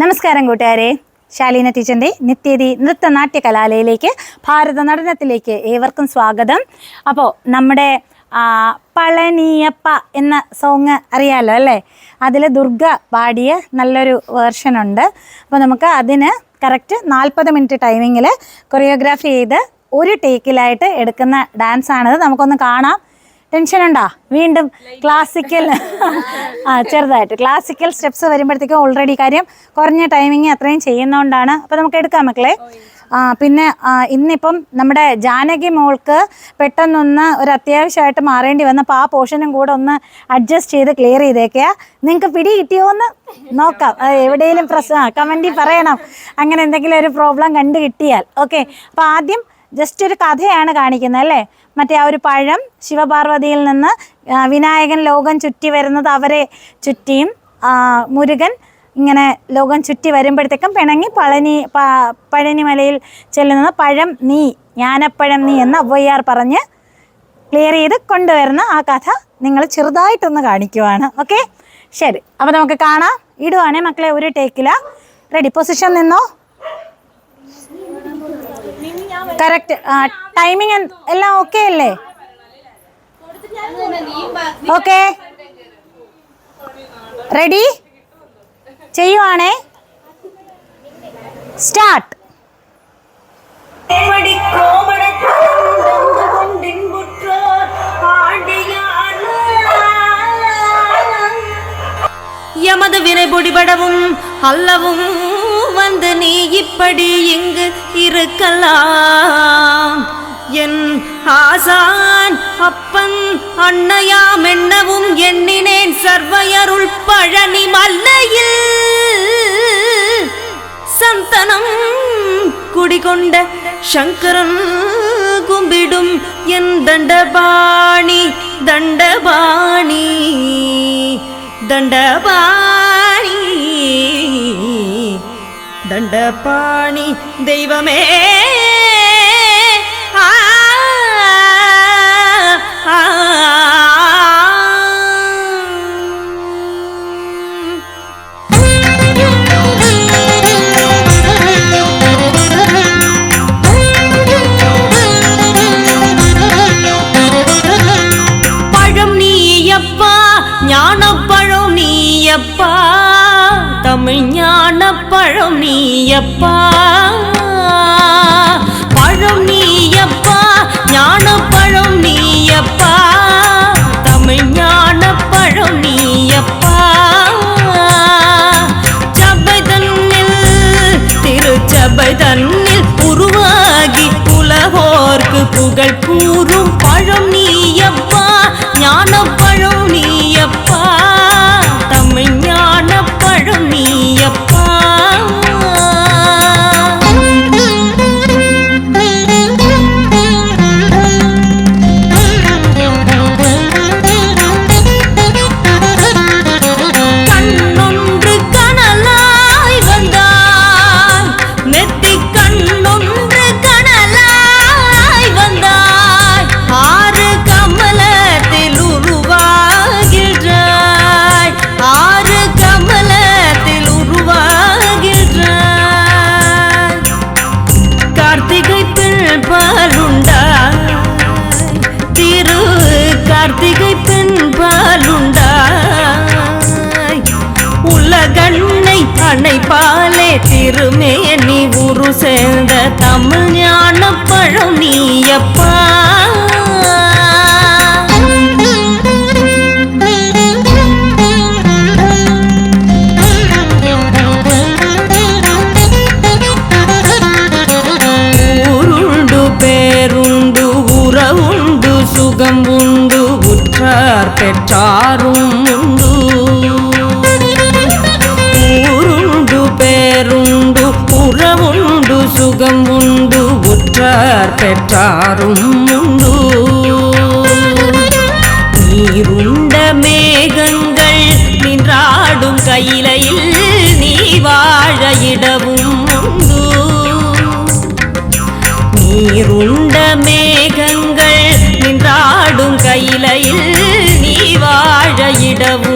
നമസ്കാരം കൂട്ടുകാരെ. ശാലീന ടീച്ചറിന്റെ നിത്യതി നൃത്തനാട്യ കലാലയയിലേക്ക് ഭാരത നടനത്തിലേക്ക് ഏവർക്കും സ്വാഗതം. അപ്പോൾ നമ്മുടെ പളനിയപ്പ എന്ന സോങ് അറിയാലോ അല്ലേ? അതിൽ ദുർഗ പാടിയ നല്ലൊരു വേർഷനുണ്ട് അപ്പോൾ നമുക്ക് അതിന് കറക്റ്റ് നാൽപ്പത് മിനിറ്റ് ടൈമിങ്ങിൽ കൊറിയോഗ്രാഫി ചെയ്ത് ഒരു ടേക്കിലായിട്ട് എടുക്കുന്ന ഡാൻസ് ആണിത്. നമുക്കൊന്ന് കാണാം. ടെൻഷൻ ഉണ്ടോ? വീണ്ടും ക്ലാസിക്കൽ ആ ചെറുതായിട്ട്. ക്ലാസിക്കൽ സ്റ്റെപ്സ് വരുമ്പോഴത്തേക്കും ഓൾറെഡി കാര്യം കുറഞ്ഞ ടൈമിങ് അത്രയും ചെയ്യുന്നതുകൊണ്ടാണ് അപ്പോൾ നമുക്ക് എടുക്കാം മക്കളെ. പിന്നെ ഇന്നിപ്പം നമ്മുടെ ജാനകി മോൾക്ക് പെട്ടെന്നൊന്ന് ഒരു അത്യാവശ്യമായിട്ട് മാറേണ്ടി വന്നപ്പോൾ ആ പോർഷനും കൂടെ ഒന്ന് അഡ്ജസ്റ്റ് ചെയ്ത് ക്ലിയർ ചെയ്തേക്കുക നിങ്ങൾക്ക് പിടി കിട്ടിയോ എന്ന് നോക്കാം എവിടെയെങ്കിലും പ്രശ്നം കമന്റിൽ പറയണം. അങ്ങനെ എന്തെങ്കിലും ഒരു പ്രോബ്ലം കണ്ടു കിട്ടിയാൽ. ഓക്കെ അപ്പോൾ ആദ്യം ജസ്റ്റ് ഒരു കഥയാണ് കാണിക്കുന്നത് അല്ലേ? മറ്റേ ആ ഒരു പഴം ശിവപാർവതിയിൽ നിന്ന് വിനായകൻ ലോകം ചുറ്റി വരുന്നത് അവരെ ചുറ്റിയും മുരുകൻ ഇങ്ങനെ ലോകം ചുറ്റി വരുമ്പോഴത്തേക്കും പിണങ്ങി പളനി പഴനിമലയിൽ ചെല്ലുന്നത് പഴം നീ ഞാനപ്പഴം നീ എന്ന് അവയ്യാർ പറഞ്ഞ് ക്ലിയർ ചെയ്ത് കൊണ്ടുവരുന്ന ആ കഥ നിങ്ങൾ ചെറുതായിട്ടൊന്ന് കാണിക്കുവാണ്. ഓക്കെ ശരി. അപ്പോൾ നമുക്ക് കാണാം. ഇടുവാണേ മക്കളെ ഒരു ടേക്കില. റെഡി പൊസിഷൻ നിന്നോ? കറക്റ്റ് ടൈമിങ് എല്ലാം ഓക്കെ അല്ലേ ഓക്കെ റെഡി ചെയ്യുവാണേ സ്റ്റാർട്ട് எமது வினை பொடிபடவும் அல்லவும் வந்து நீ இப்படி இங்கு இருக்கலாம். என் ஆசான் அப்பன் அன்னையாம் என்னவும் எண்ணினேன் சர்வையருள் பழனி மல்லையில். சந்தனம் குடிகொண்ட சங்கரன் கும்பிடும் என் தண்டபாணி தண்டபாணி தண்டபாணி. தண்டபாணி தெய்வமே ஆ, ஆ, ஆ. பழம் நீயப்பா ஞானப்பழம் நீயப்பா தமிழ்ஞான பழம் நீயப்பா. பழம் நீயப்பா ஞான கார்த்திகை பெண்பாலுண்டாய் உலகண்ணை அணைப்பாலே திருமேனி உரு சேர்ந்த தமிழ் ஞான பழம் நீ அப்பா పేరుం ఊరుండు పేరుండు உறவுண்டு சுகம் உண்டு உற்றார் பெற்றாரும் உண்டு. நீருண்ட மேகங்கள் நின்றாடும் கையிலையில் நீ வாழ இடவும் உண்டு. நீருண்ட மேகங்கள் நின்றாடும் கையில வாழையிடவும்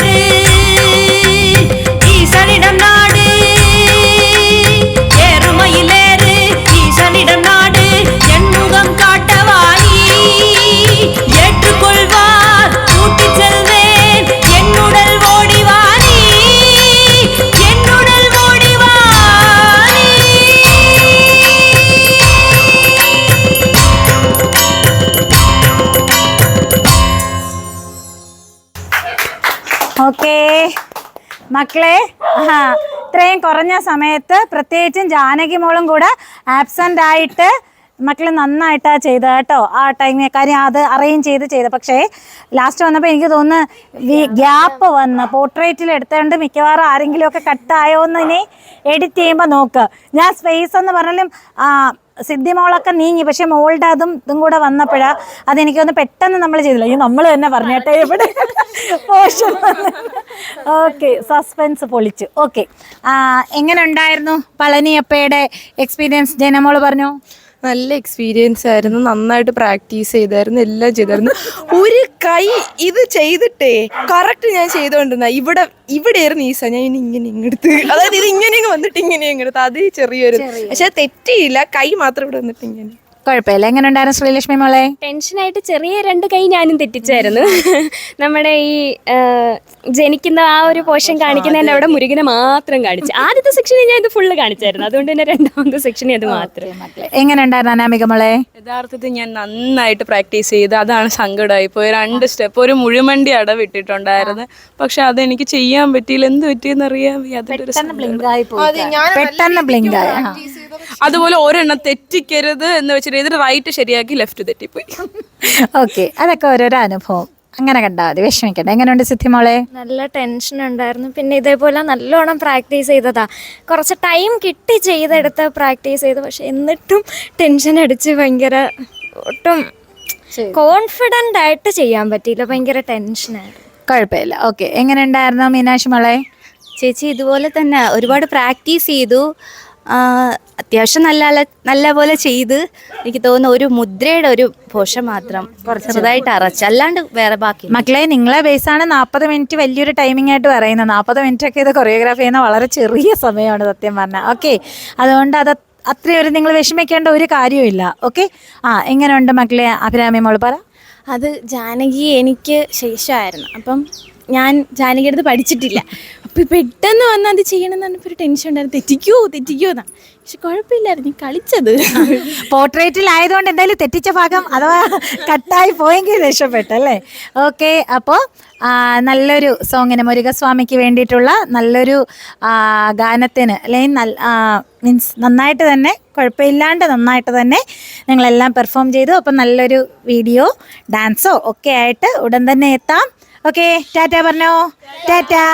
മക്കളെ ഇത്രയും കുറഞ്ഞ സമയത്ത് പ്രത്യേകിച്ചും ജാനകി മോളും കൂടെ ആബ്സെന്റ് ആയിട്ട് മക്കൾ നന്നായിട്ടാ ചെയ്ത കേട്ടോ. ആ ടൈമിൽ കാര്യം അത് അറേഞ്ച് ചെയ്ത് ചെയ്ത പക്ഷേ ലാസ്റ്റ് വന്നപ്പോൾ എനിക്ക് തോന്നുന്നു ഗ്യാപ്പ് വന്ന് പോർട്രേറ്റിൽ എടുത്തുകൊണ്ട് മിക്കവാറും ആരെങ്കിലുമൊക്കെ കട്ടായോ എന്ന് ഇനി എഡിറ്റ് ചെയ്യുമ്പോൾ നോക്ക്. ഞാൻ സ്പേസ് എന്ന് പറഞ്ഞാലും ആ, സിദ്ധി മോളൊക്കെ നീങ്ങി. പക്ഷെ മോളുടെ അതും ഇതും കൂടെ വന്നപ്പോഴാ അതെനിക്ക് ഒന്ന് പെട്ടെന്ന് നമ്മൾ ചെയ്തില്ല. ഈ നമ്മൾ തന്നെ പറഞ്ഞേട്ടെ എവിടെ പോഷൻ ഓക്കെ സസ്പെൻസ് പൊളിച്ചു. ഓക്കെ എങ്ങനെ ഉണ്ടായിരുന്നു പളനിയപ്പയുടെ എക്സ്പീരിയൻസ് ജനമോൾ പറഞ്ഞു. നല്ല എക്സ്പീരിയൻസ് ആയിരുന്നു. നന്നായിട്ട് പ്രാക്ടീസ് ചെയ്തായിരുന്നു. എല്ലാം ചെയ്തായിരുന്നു. ഒരു കൈ ഇത് ചെയ്തിട്ടേ കറക്റ്റ് ഞാൻ ചെയ്തോണ്ടിരുന്ന ഇവിടെ ഇവിടെയായിരുന്നു ഈസ. ഞാൻ ഇനി ഇങ്ങനെ ഇങ്ങെടുത്ത് അതായത് ഇത് ഇങ്ങനെ ഇങ്ങ് വന്നിട്ട് ഇങ്ങനെ ഇങ്ങെടുത്ത് അത് ചെറിയൊരു പക്ഷെ തെറ്റിയില്ല. കൈ മാത്രം ഇവിടെ വന്നിട്ട് ഇങ്ങനെ. കുഴപ്പമില്ല. എങ്ങനെ ഉണ്ടായിരുന്നു ശ്രീലക്ഷ്മി മോളെ? ടെൻഷനായിട്ട് ചെറിയ രണ്ട് കൈ ഞാനും തെറ്റിച്ചായിരുന്നു. നമ്മുടെ ഈ ജനിക്കുന്ന ആ ഒരു പോഷൻ കാണിക്കുന്നതിന്റെ അവിടെ മുരുകനെ മാത്രം കാണിച്ചു. ആദ്യത്തെ സെക്ഷനിൽ ഞാൻ ഇത് ഫുള്ള് കാണിച്ചായിരുന്നു. അതുകൊണ്ട് തന്നെ രണ്ടാമത്തെ സെക്ഷനിൽ അത് മാത്രം. എങ്ങനെ ഉണ്ടായിരുന്നു അനാമിക മോളെ? യഥാർത്ഥത്തിൽ ഞാൻ നന്നായിട്ട് പ്രാക്ടീസ് ചെയ്ത് അതാണ് സങ്കടമായി പോയി. രണ്ട് സ്റ്റെപ്പ് ഒരു മുഴുമണ്ടി അടവിട്ടിട്ടുണ്ടായിരുന്നു പക്ഷെ അതെനിക്ക് ചെയ്യാൻ പറ്റിയില്ല. എന്ത് പറ്റിയെന്ന് അറിയാൻ വയ്യ. അതിന്റെ ഒരു സങ്കടം. ബ്ലിങ്ക് ആയി പോയി. പെട്ടെന്ന് ബ്ലിങ്ക് ആയി. അതുപോലെ ഒരെണ്ണം തെറ്റിക്കരുത് എന്ന് വെച്ചിട്ട് ഇതിന് റൈറ്റ് ശരിയാക്കി ലെഫ്റ്റ് തെറ്റിപ്പോയി. ഓക്കെ അതൊക്കെ ഓരോരോ അനുഭവം. അങ്ങനെ കണ്ടാൽ മതി വിഷമിക്കണ്ട. എങ്ങനെയുണ്ട് സിദ്ധി മോളെ? നല്ല ടെൻഷൻ ഉണ്ടായിരുന്നു. പിന്നെ ഇതേപോലെ നല്ലോണം പ്രാക്ടീസ് ചെയ്തതാ. കുറച്ച് ടൈം കിട്ടി ചെയ്തെടുത്ത് പ്രാക്ടീസ് ചെയ്തു. പക്ഷെ എന്നിട്ടും ടെൻഷൻ അടിച്ച് ഭയങ്കര ഒട്ടും കോൺഫിഡന്റ് ആയിട്ട് ചെയ്യാൻ പറ്റിയില്ല. ഭയങ്കര ടെൻഷനായിരുന്നു കുഴപ്പമില്ല. ഓക്കെ എങ്ങനെ ഉണ്ടായിരുന്നു മീനാക്ഷി മോളെ? ചേച്ചി ഇതുപോലെ തന്നെ ഒരുപാട് പ്രാക്ടീസ് ചെയ്തു. അത്യാവശ്യം നല്ല നല്ല പോലെ ചെയ്ത് എനിക്ക് തോന്നുന്നു ഒരു മുദ്രയുടെ ഒരു പോഷൻ മാത്രം ചെറുതായിട്ട് അറച്ച് അല്ലാണ്ട് വേറെ ബാക്കി മക്കളെ നിങ്ങളെ ബേസാണ് നാൽപ്പത് മിനിറ്റ് വലിയൊരു ടൈമിംഗ് ആയിട്ട് പറയുന്നത്. നാൽപ്പത് മിനിറ്റ് ഒക്കെ ഇത് കൊറിയോഗ്രാഫി ചെയ്യുന്ന വളരെ ചെറിയ സമയമാണ് സത്യം പറഞ്ഞാൽ. ഓക്കെ അതുകൊണ്ട് അത് അത്രയും ഒരു നിങ്ങൾ വിഷമിക്കേണ്ട ഒരു കാര്യമില്ല ഓക്കെ ആ എങ്ങനെയുണ്ട് മക്കളെ അഭിരാമി മോൾ പറ. അത് ജാനകി എനിക്ക് ശേഷമായിരുന്നു. അപ്പം ഞാൻ ജാനകിയുടെ അടുത്ത് പഠിച്ചിട്ടില്ല. അപ്പം പെട്ടെന്ന് വന്ന് അത് ചെയ്യണം എന്ന് പറഞ്ഞപ്പോൾ ഒരു ടെൻഷൻ ഉണ്ടായിരുന്നു. തെറ്റിക്കോ തെറ്റിക്കോ എന്നാ. പക്ഷെ കുഴപ്പമില്ലായിരുന്നു കളിച്ചത്. പോർട്രേറ്റിൽ ആയതുകൊണ്ട് എന്തായാലും തെറ്റിച്ച ഭാഗം അഥവാ കട്ടായി പോയെങ്കിൽ രക്ഷപ്പെട്ടല്ലേ ഓക്കെ അപ്പോൾ നല്ലൊരു സോങ്ങിന് മുരുകസ്വാമിക്ക് വേണ്ടിയിട്ടുള്ള നല്ലൊരു ഗാനത്തിന് അല്ലെങ്കിൽ നല്ല മീൻസ് നന്നായിട്ട് തന്നെ കുഴപ്പമില്ലാണ്ട് നന്നായിട്ട് തന്നെ നിങ്ങളെല്ലാം പെർഫോം ചെയ്തു. അപ്പം നല്ലൊരു വീഡിയോ ഡാൻസോ ഒക്കെ ആയിട്ട് ഉടൻ തന്നെ എത്താം. ഓക്കെ ടാറ്റ പറഞ്ഞോ? ടാറ്റാ.